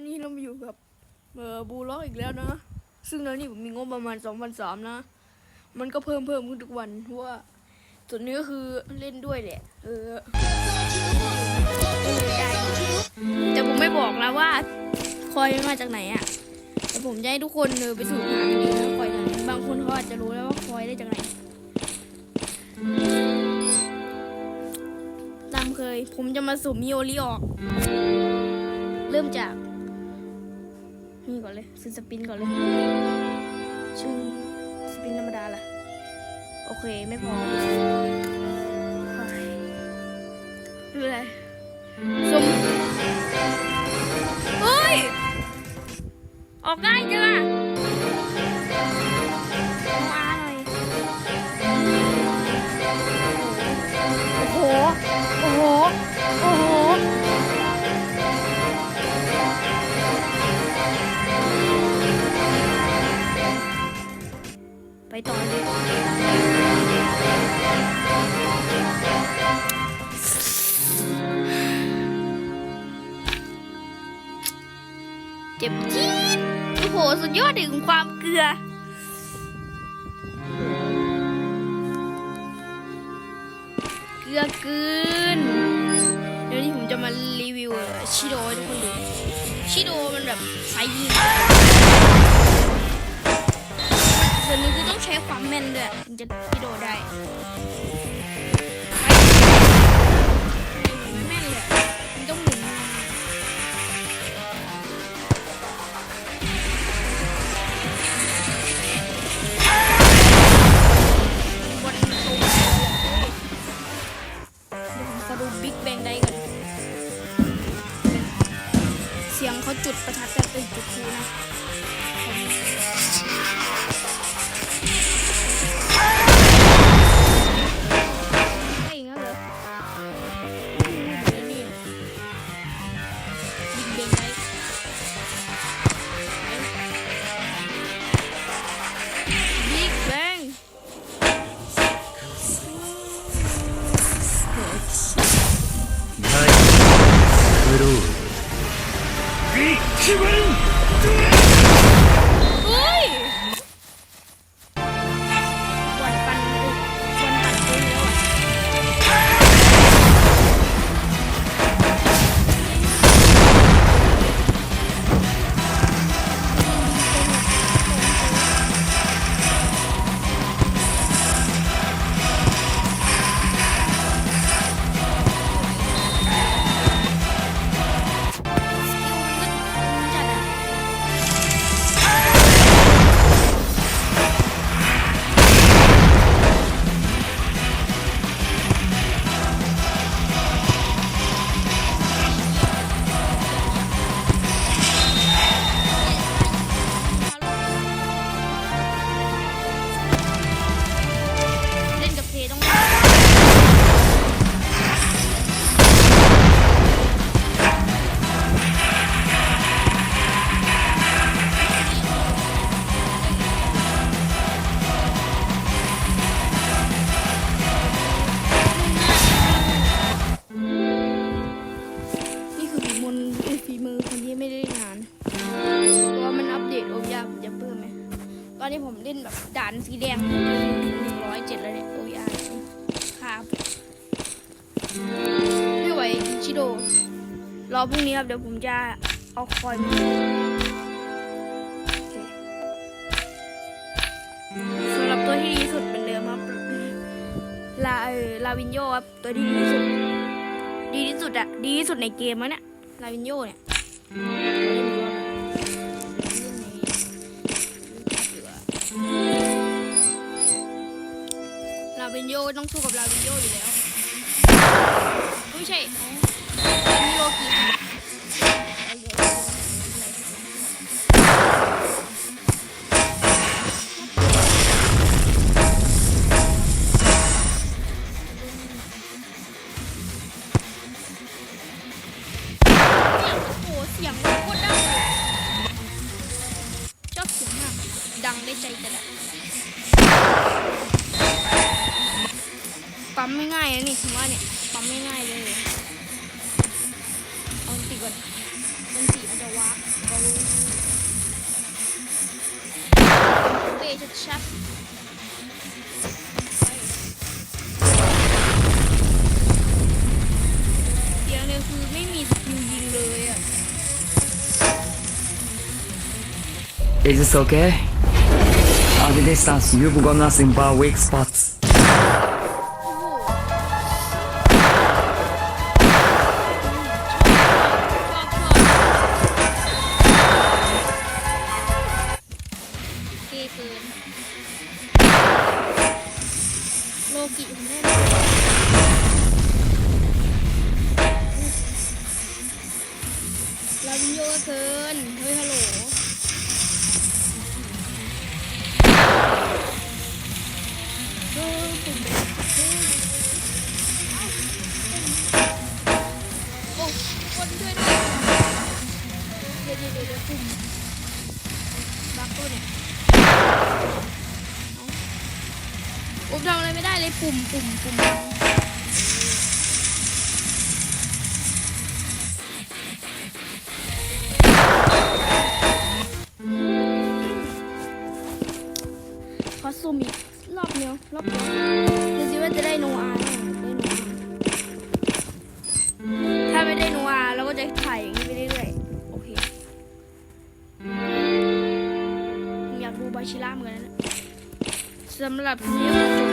วันนี้เรามาอยู่กับเออบูล็อกอีกแล้วนะ ซึ่งตอนนี้ผมมีงบประมาณ2 0 0นสามนะ มันก็เพิ่มเพิ่มขึ้นทุกวันเพราะว่าส่วนนี้ก็คือเล่นด้วยแหละ เออแต่ผมไม่บอกนะว่า คอยมาจากไหนอะแต่ผมจะให้ทุกคนเออไปสืบหากันเองนะคอยไหนบางคนเขาอาจจะรู้แล้วว่าคอยได้จากไหนตามเคย ผมจะมาสุ่มมิโอริออก เริ่มจาก นี่ก่อนเลย ซื้อสปินก่อนเลย ชื่อสปินธรรมดาล่ะ โอเค ไม่พอดูอะไรสุ่มเฮ้ย ออกง่ายจังอะ เจ็บจี๊ดโอ้โห สุดยอดถึงความเกลือ เกลือเกินเดี๋ยวนี้ผมจะมารีวิวชิโดให้ทุกคนดู ชิโดมันแบบไซส์ยิงส่วนนึงคือต้องใช้ความแม่นด้วยถึงจะชิโดได้ ビッグ ฝีมือคนที่ไม่ได้เล่นนานเพราะว่ามันอัปเดตโอยาจะเพิ่มไหมตอนนี้ผมเล่นแบบด่านสีแดงหนึ่งร้อยเจ็ดแล้วเนี่ยโอยาครับไม่ไหวชิโดรอพรุ่งนี้ครับเดี๋ยวผมจะเอาคอยมาสำหรับตัวที่ดีสุดเป็นเดิมครับลาเออลาวินโยครับตัวที่ดีที่สุด ดีที่สุดอะดีที่สุดในเกมแล้วเนี่ย ลาวินโยเนี่ยลาวินโยต้องสู้กับลาวินโยอยู่แล้วไม่ใช่มิโลกิ ได้ใจจัดอะปั๊มไม่ง่ายนะนี่ผมว่าเนี่ยปั๊มไม่ง่ายเลยเอาตีก่อนมันสีมันจะว้าร์ปก็รู้เบชัดชัดเสียงเนี่ยคือไม่มีสกิลยิงเลยอะ Is this okay? At the distance, you've got nothing but weak spots. โอ้โหชอบชอบเท่เกินโลกิผมแน่นอน ปุ่มบักตัวเนี่ยอาผมทำอะไรไม่ได้เลยปุ่มปุ่มปุ่มขอซูมอีกรอบเดียวรอบเดียวดูสิว่าจะได้โนอาหมได้โนอาถ้าไม่ได้โนอาเราก็จะถ่ายอย่าง สำหรับคลิปนี้ก็จบ